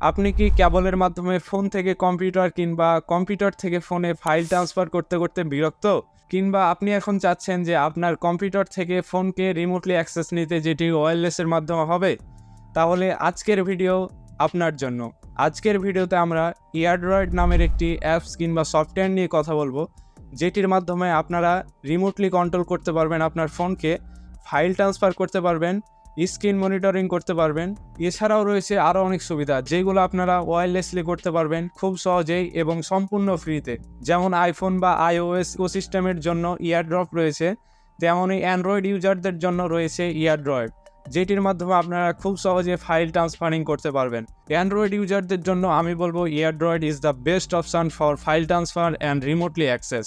আপনি কি কেবলের মাধ্যমে ফোন থেকে কম্পিউটার কিংবা কম্পিউটার থেকে ফোনে ফাইল ট্রান্সফার করতে করতে বিরক্ত? কিংবা আপনি এখন চাচ্ছেন যে আপনার কম্পিউটার থেকে ফোনকে রিমোটলি অ্যাক্সেস নিতে যেটি ওয়্যারলেসের মাধ্যমে হবে? তাহলে আজকের ভিডিও আপনার জন্য। আজকের ভিডিওতে আমরা ইয়ারড্রয়েড নামের একটি অ্যাপস কিংবা সফটওয়্যার নিয়ে কথা বলব, যেটির মাধ্যমে আপনারা রিমোটলি কন্ট্রোল করতে পারবেন আপনার ফোনকে, ফাইল ট্রান্সফার করতে পারবেন স্ক্রিন মনিটরিং করতে পারবেন। এছাড়াও রয়েছে আরও অনেক সুবিধা, যেগুলো আপনারা ওয়্যারলেসলি করতে পারবেন খুব সহজেই এবং সম্পূর্ণ ফ্রিতে। যেমন আইফোন বা আইওএস সিস্টেমের জন্য ইয়ারড্রপ রয়েছে, তেমনই অ্যান্ড্রয়েড ইউজারদের জন্য রয়েছে ইয়ারড্রয়েড যেটির মাধ্যমে আপনারা খুব সহজে ফাইল ট্রান্সফারিং করতে পারবেন। অ্যান্ড্রয়েড ইউজারদের জন্য আমি বলব AirDroid is the best option for file transfer and remotely access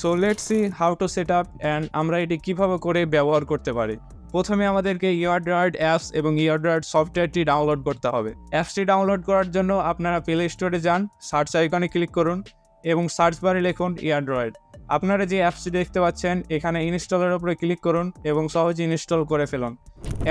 so let see how to set up and আমরা এটি কীভাবে করে ব্যবহার করতে পারি। প্রথমে আমাদেরকে ইয়ারড্রয়েড অ্যাপস এবং ইয়ারড্রয়েড সফটওয়্যারটি ডাউনলোড করতে হবে। অ্যাপসটি ডাউনলোড করার জন্য আপনারা প্লে স্টোরে যান সার্চ আইকনে ক্লিক করুন এবং সার্চ বারে লিখুন ইয়ারড্রয়েড আপনারা যে অ্যাপসটি দেখতে পাচ্ছেন, এখানে ইনস্টলের উপরে ক্লিক করুন এবং সহজে ইনস্টল করে ফেলুন।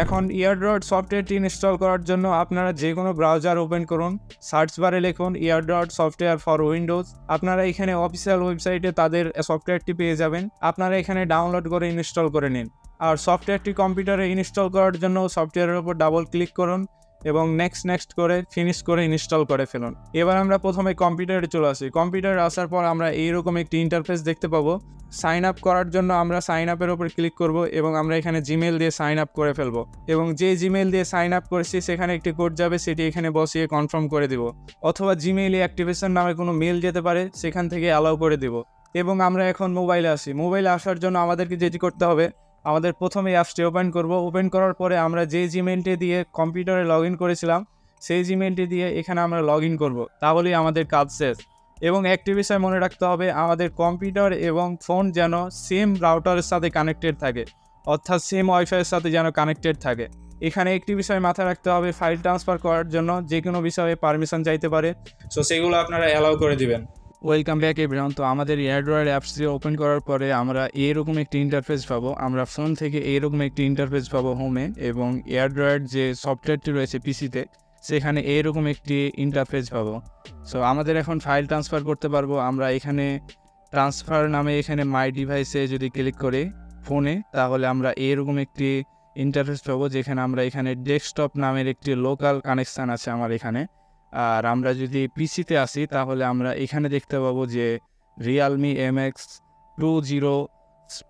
এখন ইয়ারড্রয়েড সফটওয়্যারটি ইনস্টল করার জন্য আপনারা যে কোনো ব্রাউজার ওপেন করুন সার্চ বারে লিখুন ইয়ারড্রয়েড সফটওয়্যার ফর উইন্ডোজ আপনারা এখানে অফিসিয়াল ওয়েবসাইটে তাদের সফটওয়্যারটি পেয়ে যাবেন। আপনারা এখানে ডাউনলোড করে ইনস্টল করে নিন। আর সফটওয়্যারটি কম্পিউটারে ইনস্টল করার জন্য সফটওয়্যারের উপর ডাবল ক্লিক করুন এবং নেক্সট নেক্সট করে ফিনিশ করে ইনস্টল করে ফেলুন। এবার আমরা প্রথমে কম্পিউটারে চলে আসি। কম্পিউটারে আসার পর আমরা এইরকম একটি ইন্টারফেস দেখতে পাবো। সাইন আপ করার জন্য আমরা সাইন আপের উপর ক্লিক করব এবং আমরা এখানে জিমেল দিয়ে সাইন আপ করে ফেলব। এবং যে জিমেল দিয়ে সাইন আপ করেছি, সেখানে একটি কোড যাবে, সেটি এখানে বসিয়ে কনফার্ম করে দিব। অথবা জিমেইলে অ্যাক্টিভেশন নামে কোনো মেল যেতে পারে, সেখান থেকে অ্যালাউ করে দিব। এবং আমরা এখন মোবাইলে আসি। মোবাইলে আসার জন্য আমাদেরকে যেটি করতে হবে আমাদের প্রথমে অ্যাপসটি ওপেন করব। ওপেন করার পরে আমরা যে জিমেলটি দিয়ে কম্পিউটারে লগ ইন করেছিলাম, সেই জিমেলটি দিয়ে এখানে আমরা লগ ইন করব। তাহলেই আমাদের কাজ শেষ। এবং একটি বিষয় মনে রাখতে হবে, আমাদের কম্পিউটার এবং ফোন যেন সেম রাউটারের সাথে কানেক্টেড থাকে। অর্থাৎ সেম ওয়াইফাইয়ের সাথে যেন কানেক্টেড থাকে। এখানে একটি বিষয় মাথায় রাখতে হবে ফাইল ট্রান্সফার করার জন্য যে কোনো বিষয়ে পারমিশন চাইতে পারে। সো সেগুলো আপনারা অ্যালাউ করে দিবেন। ওয়েলকাম ব্যাক এভরিওয়ান তো আমাদের এয়ারড্রয়েড অ্যাপসটি ওপেন করার পরে আমরা এরকম একটি ইন্টারফেস পাবো। আমরা ফোন থেকে এরকম একটি ইন্টারফেস পাবো হোমে এবং এয়ারড্রয়েড যে সফটওয়্যারটি রয়েছে পিসিতে সেখানে এরকম একটি ইন্টারফেস পাবো। সো আমাদের এখন ফাইল ট্রান্সফার করতে পারব। আমরা এখানে ট্রান্সফার নামে এখানে মাই ডিভাইসে যদি ক্লিক করি ফোনে তাহলে আমরা এরকম একটি ইন্টারফেস পাবো, যেখানে আমরা এখানে ডেস্কটপ নামের একটি লোকাল কানেকশান আছে আমার এখানে। আর আমরা যদি পিসিতে আসি, তাহলে আমরা এখানে দেখতে পাবো যে Realme M X two zero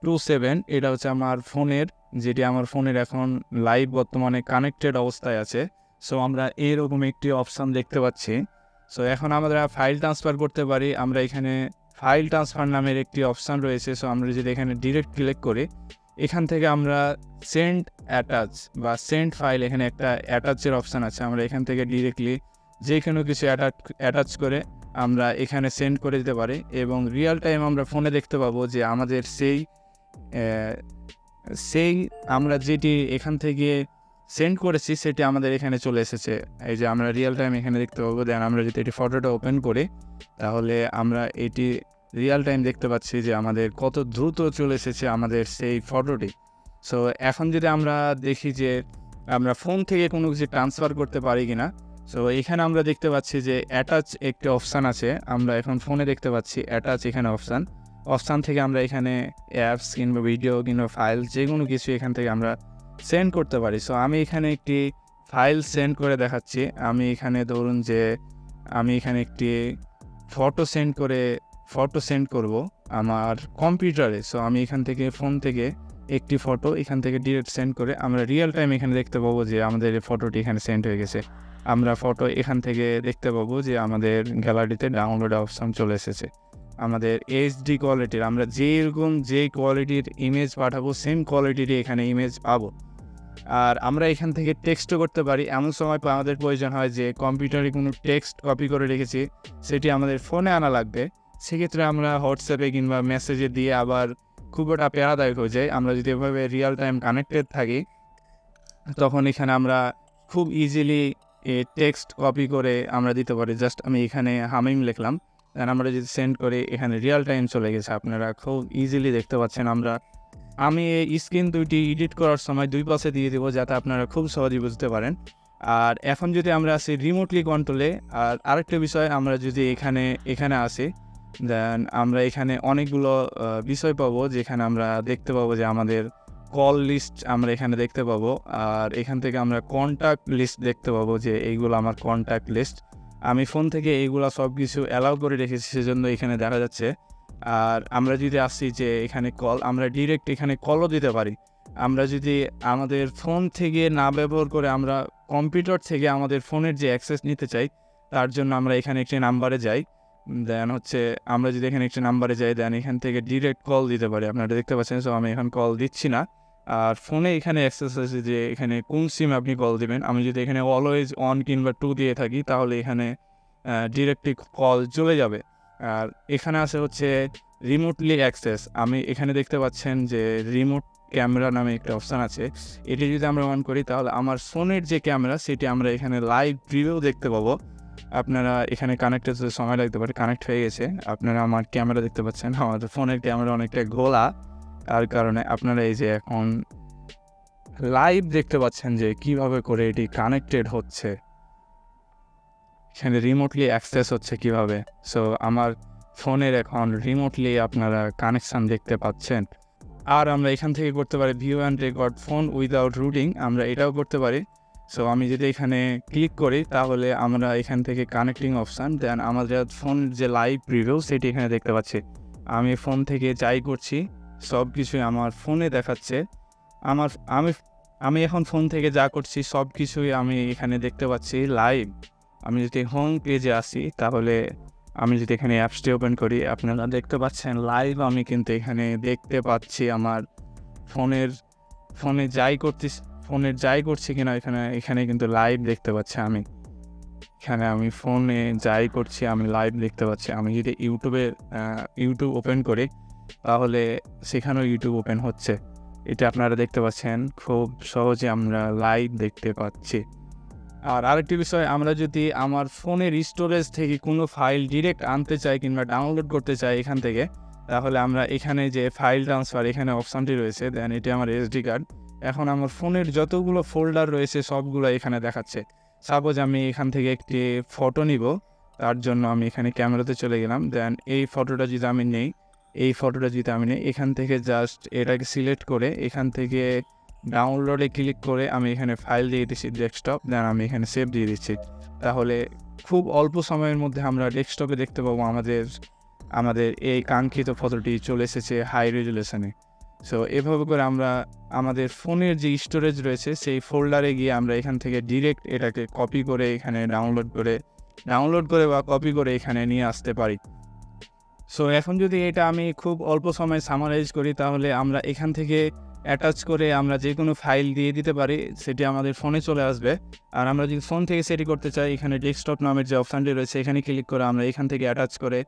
two seven এটা হচ্ছে আমার ফোনের, যেটি আমার ফোনের এখন লাইভ বর্তমানে কানেক্টেড অবস্থায় আছে। সো আমরা এরকম একটি অপশান দেখতে পাচ্ছি। সো এখন আমরা ফাইল ট্রান্সফার করতে পারি। আমরা এখানে ফাইল ট্রান্সফার নামের একটি অপশান রয়েছে। সো আমরা যদি এখানে ডিরেক্ট ক্লিক করি, এখান থেকে আমরা সেন্ড অ্যাটাচ বা সেন্ড ফাইল এখানে একটা অ্যাটাচের অপশান আছে। আমরা এখান থেকে ডিরেক্টলি যে কোনো কিছু অ্যাটাচ করে আমরা এখানে সেন্ড করে দিতে পারি এবং রিয়েল টাইম আমরা ফোনে দেখতে পাবো যে আমাদের সেই সেই আমরা যেটি এখান থেকে সেন্ড করেছি সেটি আমাদের এখানে চলে এসেছে। এই যে আমরা রিয়েল টাইম এখানে দেখতে পাবো দেন আমরা যদি এটি ফটোটা ওপেন করি, তাহলে আমরা এটি রিয়েল টাইম দেখতে পাচ্ছি যে আমাদের কত দ্রুত চলে এসেছে আমাদের সেই ফটোটি সো এখন যদি আমরা দেখি যে আমরা ফোন থেকে কোনো কিছু ট্রান্সফার করতে পারি কিনা সো এখানে আমরা দেখতে পাচ্ছি যে অ্যাটাচ একটি অপশান আছে। আমরা এখন ফোনে দেখতে পাচ্ছি অ্যাটাচ এখানে অপশান অপশান থেকে আমরা এখানে অ্যাপস কিংবা ভিডিও কিংবা ফাইল যে কোনো কিছু এখান থেকে আমরা সেন্ড করতে পারি। সো আমি এখানে একটি ফাইল সেন্ড করে দেখাচ্ছি। আমি এখানে ধরুন যে আমি এখানে একটি ফটো সেন্ড করে ফটো সেন্ড করব আমার কম্পিউটারে সো আমি এখান থেকে ফোন থেকে একটি ফটো এখান থেকে ডিরেক্ট সেন্ড করে আমরা রিয়েল টাইম এখানে দেখতে পাবো যে আমাদের ফটোটি এখানে সেন্ড হয়ে গেছে। আমরা ফটো এখান থেকে দেখতে পাবো যে আমাদের গ্যালারিতে ডাউনলোড অপশন চলে এসেছে। আমাদের এইচডি কোয়ালিটির আমরা যেরকম যে কোয়ালিটির ইমেজ পাঠাবো সেম কোয়ালিটির এখানে ইমেজ পাবো। আর আমরা এখান থেকে টেক্সটও করতে পারি। এমন সময় আমাদের প্রয়োজন হয় যে কম্পিউটারে কোনো টেক্সট কপি করে রেখেছি, সেটি আমাদের ফোনে আনা লাগবে। সেক্ষেত্রে আমরা হোয়াটসঅ্যাপে কিংবা মেসেজে দিয়ে আবার খুব একটা প্যারাদায়ক হয়ে যায় আমরা যদি এভাবে রিয়েল টাইম কানেক্টেড থাকি, তখন এখানে আমরা খুব ইজিলি টেক্সট কপি করে আমরা দিতে পারি। জাস্ট আমি এখানে হামিম লিখলাম। দেন আমরা যদি সেন্ড করি, এখানে রিয়েল টাইম চলে গেছে। আপনারা খুব ইজিলি দেখতে পাচ্ছেন আমরা। আমি এই স্ক্রিন দুইটি এডিট করার সময় দুই পাশে দিয়ে দেবো যাতে আপনারা খুব সহজেই বুঝতে পারেন। আর এখন যদি আমরা আসি রিমোটলি কন্ট্রোলে আর আরেকটা বিষয় আমরা যদি এখানে এখানে আসি দেন আমরা এখানে অনেকগুলো বিষয় পাবো যেখানে আমরা দেখতে পাবো যে আমাদের কল লিস্ট আমরা এখানে দেখতে পাবো। আর এখান থেকে আমরা কন্ট্যাক্ট লিস্ট দেখতে পাবো যে এইগুলো আমার কন্ট্যাক্ট লিস্ট আমি ফোন থেকে এইগুলো সব কিছু অ্যালাউ করে রেখেছি, সেজন্য এখানে দেখা যাচ্ছে। আর আমরা যদি আসি যে এখানে কল আমরা ডিরেক্ট এখানে কলও দিতে পারি। আমরা যদি আমাদের ফোন থেকে না ব্যবহার করে আমরা কম্পিউটার থেকে আমাদের ফোনের যে অ্যাক্সেস নিতে চাই, তার জন্য আমরা এখানে একটি নাম্বারে যাই। দেন হচ্ছে আমরা যদি এখানে একটি নাম্বারে যাই দেন এখান থেকে ডিরেক্ট কল দিতে পারি। আপনারা দেখতে পাচ্ছেন সো আমি এখন কল দিচ্ছি না। আর ফোনে এখানে অ্যাক্সেস আছে যে এখানে কোন সিম আপনি কল দিবেন, আমি যদি এখানে অলওয়েজ অন কিংবা টু দিয়ে থাকি, তাহলে এখানে ডিরেক্টলি কল চলে যাবে। আর এখানে আছে হচ্ছে রিমোটলি অ্যাক্সেস আমি এখানে দেখতে পাচ্ছেন যে রিমোট ক্যামেরা নামে একটা অপশান আছে। এটি যদি আমরা অন করি, তাহলে আমার ফোনের যে ক্যামেরা সেটি আমরা এখানে লাইভ রিভিউ দেখতে পাবো। আপনারা এখানে কানেক্ট হতে সময় লাগতে পারে কানেক্ট হয়ে গেছে। আপনারা আমার ক্যামেরা দেখতে পাচ্ছেন। আমার ফোনের ক্যামেরা অনেকটা গোলা তার কারণে আপনারা এই যে এখন লাইভ দেখতে পাচ্ছেন যে কীভাবে করে এটি কানেক্টেড হচ্ছে। এখানে রিমোটলি অ্যাক্সেস হচ্ছে কীভাবে। সো আমার ফোনের এখন রিমোটলি আপনারা কানেকশান দেখতে পাচ্ছেন। আর আমরা এখান থেকে করতে পারি view and record phone without rooting আমরা এটাও করতে পারি। সো আমি যদি এখানে ক্লিক করি, তাহলে আমরা এখান থেকে কানেক্টিং অপশান দেন আমাদের ফোন যে লাইভ রিভিউ সেটি এখানে দেখতে পাচ্ছি। আমি ফোন থেকে যাই করছি সব কিছুই আমার ফোনে দেখাচ্ছে। আমার, আমি আমি এখন ফোন থেকে যা করছি সব কিছুই আমি এখানে দেখতে পাচ্ছি লাইভ আমি যদি হোম পেজে আসি, তাহলে আমি যদি এখানে অ্যাপসটি ওপেন করি, আপনারা দেখতে পাচ্ছেন লাইভ আমি কিন্তু এখানে দেখতে পাচ্ছি আমার ফোনের ফোনে যাই করতে ফোনের যাই করছি কিনা এখানে এখানে কিন্তু লাইভ দেখতে পাচ্ছি আমি। এখানে আমি ফোনে যাই করছি, আমি লাইভ দেখতে পাচ্ছি। আমি যদি ইউটিউবে ইউটিউব ওপেন করি, তাহলে সেখানেও ইউটিউব ওপেন হচ্ছে। এটা আপনারা দেখতে পাচ্ছেন, খুব সহজে আমরা লাইভ দেখতে পাচ্ছি। আর আরেকটি বিষয়, আমরা যদি আমার ফোনের স্টোরেজ থেকে কোনো ফাইল ডিরেক্ট আনতে চাই কিংবা ডাউনলোড করতে চাই এখান থেকে, তাহলে আমরা এখানে যে ফাইল ট্রান্সফার এখানে অপশানটি রয়েছে দেন এটি আমার এসডি কার্ড এখন আমার ফোনের যতগুলো ফোল্ডার রয়েছে সবগুলো এখানে দেখাচ্ছে। সাপোজ আমি এখান থেকে একটি ফটো নিব, তার জন্য আমি এখানে ক্যামেরাতে চলে গেলাম। দেন এই ফটোটা যদি আমি নেই, এই ফটোটা যদি আমি নেই, এখান থেকে জাস্ট এটাকে সিলেক্ট করে এখান থেকে ডাউনলোডে ক্লিক করে আমি এখানে ফাইল দিয়ে দিচ্ছি ডেস্কটপ। দেন আমি এখানে সেভ দিয়ে দিচ্ছি। তাহলে খুব অল্প সময়ের মধ্যে আমরা ডেস্কটপে দেখতে পাবো আমাদের আমাদের এই কাঙ্ক্ষিত ফটোটি চলে এসেছে হাই রেজুলেশনে। সো এভাবে করে আমরা আমাদের ফোনের যে স্টোরেজ রয়েছে, সেই ফোল্ডারে গিয়ে আমরা এখান থেকে ডিরেক্ট এটাকে কপি করে এখানে ডাউনলোড করে ডাউনলোড করে বা কপি করে এখানে নিয়ে আসতে পারি। সো এখন যদি এটা আমি খুব অল্প সময় সামারাইজ করি, তাহলে আমরা এখান থেকে অ্যাটাচ করে আমরা যে কোনো ফাইল দিয়ে দিতে পারি, সেটি আমাদের ফোনে চলে আসবে। আর আমরা যদি ফোন থেকে সেটি করতে চাই, এখানে ডেস্কটপ নামের যে অপশানটি রয়েছে, এখানে ক্লিক করে আমরা এখান থেকে অ্যাটাচ করে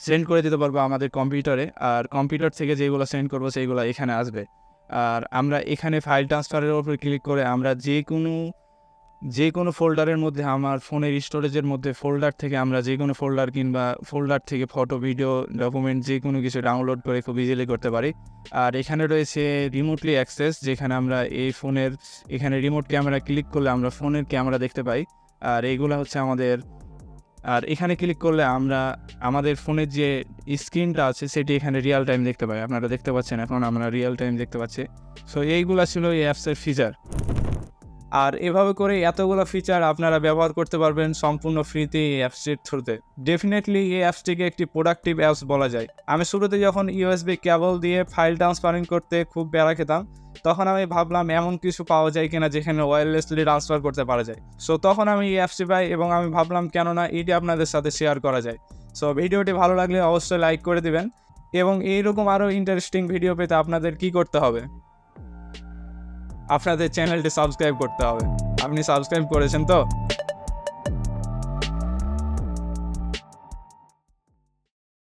সেন্ড করে দিতে পারব আমাদের কম্পিউটারে আর কম্পিউটার থেকে যেগুলো সেন্ড করব সেইগুলো এখানে আসবে। আর আমরা এখানে ফাইল ট্রান্সফারের ওপর ক্লিক করে আমরা যে কোনো যে কোনো ফোল্ডারের মধ্যে, আমার ফোনের স্টোরেজের মধ্যে ফোল্ডার থেকে আমরা যে কোনো ফোল্ডার কিংবা ফোল্ডার থেকে ফটো ভিডিও ডকুমেন্ট যে কোনো কিছু ডাউনলোড করে খুব ইজিলি করতে পারি। আর এখানে রয়েছে রিমোটলি অ্যাক্সেস যেখানে আমরা এই ফোনের এখানে রিমোট ক্যামেরা ক্লিক করলে আমরা ফোনের ক্যামেরা দেখতে পাই। আর এইগুলো হচ্ছে আমাদের আর এখানে ক্লিক করলে আমরা আমাদের ফোনের যে স্ক্রিনটা আছে, সেটি এখানে রিয়েল টাইম দেখতে পাই। আপনারা দেখতে পাচ্ছেন এখন আমরা রিয়েল টাইম দেখতে পাচ্ছি। সো এইগুলো ছিল এই অ্যাপসের ফিচার আর এভাবে করে এতগুলো ফিচার আপনারা ব্যবহার করতে পারবেন সম্পূর্ণ ফ্রিতে এই অ্যাপসটির থ্রুতে ডেফিনেটলি এই অ্যাপসটিকে একটি প্রোডাক্টিভ অ্যাপস বলা যায়। আমি শুরুতে যখন ইউএসবি কেবল দিয়ে ফাইল ট্রান্সফারিং করতে খুব বেড়া খেতাম, তখন আমি ভাবলাম এমন কিছু পাওয়া যায় কিনা যেখানে ওয়্যারলেসলি ট্রান্সফার করতে পারা যায়। সো তখন আমি এই অ্যাপসটি পাই এবং আমি ভাবলাম কেননা এটি আপনাদের সাথে শেয়ার করা যায়। সো ভিডিওটি ভালো লাগলে অবশ্যই লাইক করে দিবেন এবং এইরকম আরও ইন্টারেস্টিং ভিডিও পেতে আপনাদের কি করতে হবে? আপনাদের চ্যানেলটি সাবস্ক্রাইব করতে হবে। আপনি সাবস্ক্রাইব করেছেন তো?